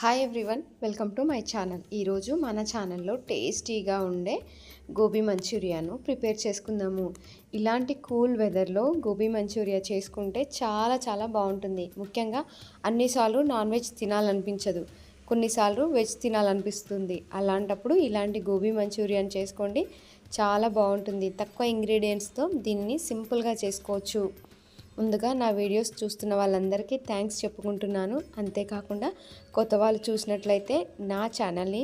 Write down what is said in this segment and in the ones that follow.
Hi everyone welcome to my channel ఈరోజు మన ఛానల్లో టేస్టీగా ఉండే గోబీ మంచూరియాను ప్రిపేర్ చేసుకుందాము. ఇలాంటి కూల్ వెదర్లో గోబీ మంచూరియా చేసుకుంటే చాలా చాలా బాగుంటుంది. ముఖ్యంగా అన్నిసార్లు నాన్ వెజ్ తినాలనిపించదు. కొన్నిసార్లు వెజ్ తినాలనిపిస్తుంది. అలాంటప్పుడు ఇలాంటి గోబీ మంచూరియాని చేసుకోండి. చాలా బాగుంటుంది. తక్కువ ఇంగ్రీడియంట్స్తో దీన్ని సింపుల్గా చేసుకోవచ్చు. ముందుగా నా వీడియోస్ చూస్తున్న వాళ్ళందరికీ థ్యాంక్స్ చెప్పుకుంటున్నాను. అంతేకాకుండా కొత్త వాళ్ళు చూసినట్లయితే నా ఛానల్ని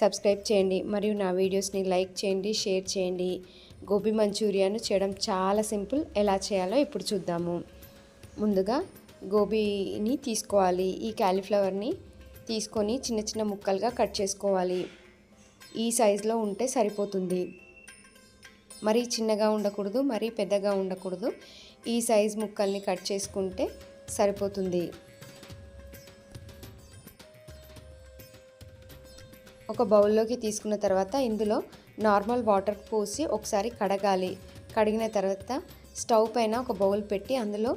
సబ్స్క్రైబ్ చేయండి మరియు నా వీడియోస్ని లైక్ చేయండి షేర్ చేయండి. గోబీ మంచూరియాను చేయడం చాలా సింపుల్. ఎలా చేయాలో ఇప్పుడు చూద్దాము. ముందుగా గోబీని తీసుకోవాలి. ఈ క్యాలీఫ్లవర్ని తీసుకొని చిన్న చిన్న ముక్కలుగా కట్ చేసుకోవాలి. ఈ సైజులో ఉంటే సరిపోతుంది. మరీ చిన్నగా ఉండకూడదు మరీ పెద్దగా ఉండకూడదు. ఈ సైజ్ ముక్కల్ని కట్ చేసుకుంటే సరిపోతుంది. ఒక బౌల్లోకి తీసుకున్న తర్వాత ఇందులో నార్మల్ వాటర్ పోసి ఒకసారి కడగాలి. కడిగిన తర్వాత స్టవ్ పైన ఒక బౌల్ పెట్టి అందులో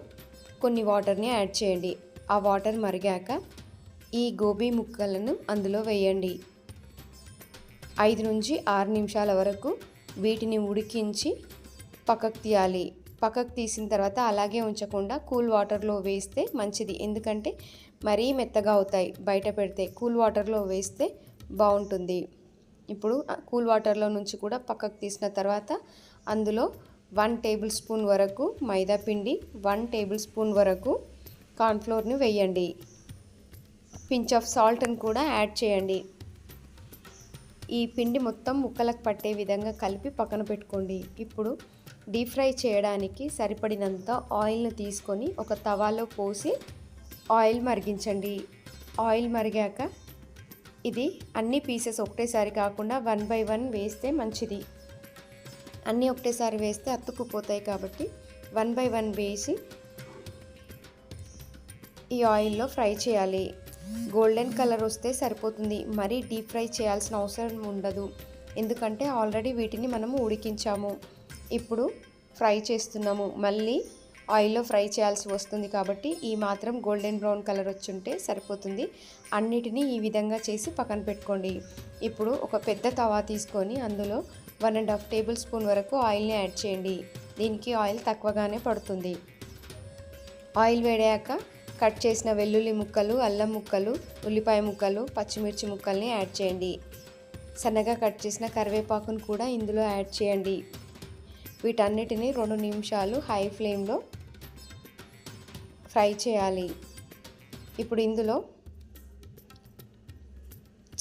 కొన్ని వాటర్ని యాడ్ చేయండి. ఆ వాటర్ మరిగాక ఈ గోబీ ముక్కలను అందులో వేయండి. ఐదు నుంచి ఆరు నిమిషాల వరకు వీటిని ఉడికించి పక్కకు తీయాలి. పక్కకు తీసిన తర్వాత అలాగే ఉంచకుండా కూల్ వాటర్లో వేస్తే మంచిది. ఎందుకంటే మరీ మెత్తగా అవుతాయి. బయట పెడితే కూల్ వాటర్లో వేస్తే బాగుంటుంది. ఇప్పుడు కూల్ వాటర్లో నుంచి కూడా పక్కకు తీసిన తర్వాత అందులో వన్ టేబుల్ స్పూన్ వరకు మైదా పిండి వన్ టేబుల్ స్పూన్ వరకు కార్న్ఫ్లోర్ని వేయండి. పించ్ ఆఫ్ సాల్ట్ని కూడా యాడ్ చేయండి. ఈ పిండి మొత్తం ముక్కలకు పట్టే విధంగా కలిపి పక్కన పెట్టుకోండి. ఇప్పుడు డీప్ ఫ్రై చేయడానికి సరిపడినంత ఆయిల్ను తీసుకొని ఒక తవాలో పోసి ఆయిల్ మరిగించండి. ఆయిల్ మరిగాక ఇది అన్ని పీసెస్ ఒకటేసారి కాకుండా వన్ బై వన్ వేస్తే మంచిది. అన్నీ ఒకటేసారి వేస్తే అతుక్కుపోతాయి కాబట్టి వన్ బై వన్ వేసి ఈ ఆయిల్లో ఫ్రై చేయాలి. గోల్డెన్ కలర్ వస్తే సరిపోతుంది. మరీ డీప్ ఫ్రై చేయాల్సిన అవసరం ఉండదు. ఎందుకంటే ఆల్రెడీ వీటిని మనము ఉడికించాము. ఇప్పుడు ఫ్రై చేస్తున్నాము. మళ్ళీ ఆయిల్లో ఫ్రై చేయాల్సి వస్తుంది కాబట్టి ఈ మాత్రం గోల్డెన్ బ్రౌన్ కలర్ వచ్చుంటే సరిపోతుంది. అన్నిటినీ ఈ విధంగా చేసి పక్కన పెట్టుకోండి. ఇప్పుడు ఒక పెద్ద తవా తీసుకొని అందులో one and half tablespoon వరకు ఆయిల్ని యాడ్ చేయండి. దీనికి ఆయిల్ తక్కువగానే పడుతుంది. ఆయిల్ వేడాక కట్ చేసిన వెల్లుల్లి ముక్కలు అల్లం ముక్కలు ఉల్లిపాయ ముక్కలు పచ్చిమిర్చి ముక్కల్ని యాడ్ చేయండి. సన్నగా కట్ చేసిన కరివేపాకును కూడా ఇందులో యాడ్ చేయండి. వీటన్నిటిని రెండు నిమిషాలు హై ఫ్లేమ్లో ఫ్రై చేయాలి. ఇప్పుడు ఇందులో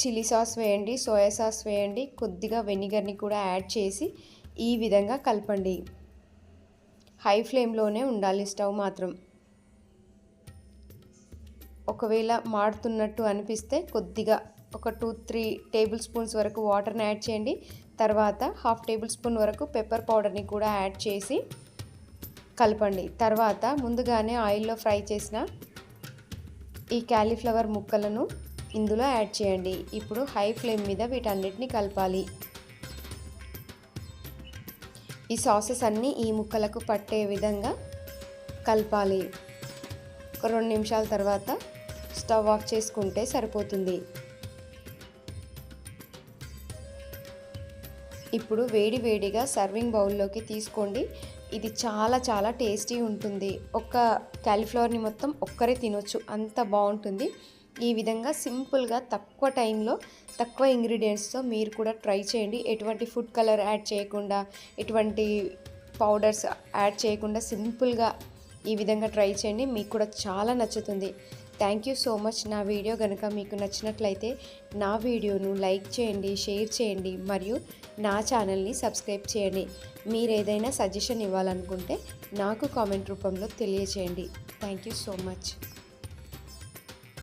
చిల్లీ సాస్ వేయండి సోయా సాస్ వేయండి కొద్దిగా వెనిగర్ని కూడా యాడ్ చేసి ఈ విధంగా కలపండి. హై ఫ్లేమ్లోనే ఉండాలి స్టవ్ మాత్రం. ఒకవేళ మాడుతున్నట్టు అనిపిస్తే కొద్దిగా ఒక టూ త్రీ టేబుల్ స్పూన్స్ వరకు వాటర్ని యాడ్ చేయండి. తర్వాత హాఫ్ టేబుల్ స్పూన్ వరకు పెప్పర్ పౌడర్ని కూడా యాడ్ చేసి కలపండి. తర్వాత ముందుగానే ఆయిల్లో ఫ్రై చేసిన ఈ క్యాలీఫ్లవర్ ముక్కలను ఇందులో యాడ్ చేయండి. ఇప్పుడు హై ఫ్లేమ్ మీద వీటన్నిటిని కలపాలి. ఈ సాసెస్ అన్నీ ఈ ముక్కలకు పట్టే విధంగా కలపాలి. ఒక రెండు నిమిషాల తర్వాత స్టవ్ ఆఫ్ చేసుకుంటే సరిపోతుంది. ఇప్పుడు వేడి వేడిగా సర్వింగ్ బౌల్లోకి తీసుకోండి. ఇది చాలా చాలా టేస్టీ ఉంటుంది. ఒక్క క్యాలీఫ్లవర్ని మొత్తం ఒక్కరే తినొచ్చు. అంత బాగుంటుంది. ఈ విధంగా సింపుల్గా తక్కువ టైంలో తక్కువ ఇంగ్రీడియంట్స్తో మీరు కూడా ట్రై చేయండి. ఎటువంటి ఫుడ్ కలర్ యాడ్ చేయకుండా ఎటువంటి పౌడర్స్ యాడ్ చేయకుండా సింపుల్గా ఈ విధంగా ట్రై చేయండి. మీకు కూడా చాలా నచ్చుతుంది. థ్యాంక్ యూ సో మచ్ నా వీడియో కనుక మీకు నచ్చినట్లయితే నా వీడియోను లైక్ చేయండి షేర్ చేయండి మరియు నా ఛానల్ని సబ్స్క్రైబ్ చేయండి. మీరు ఏదైనా సజెషన్ ఇవ్వాలనుకుంటే నాకు కామెంట్ రూపంలో తెలియచేయండి. Thank you so much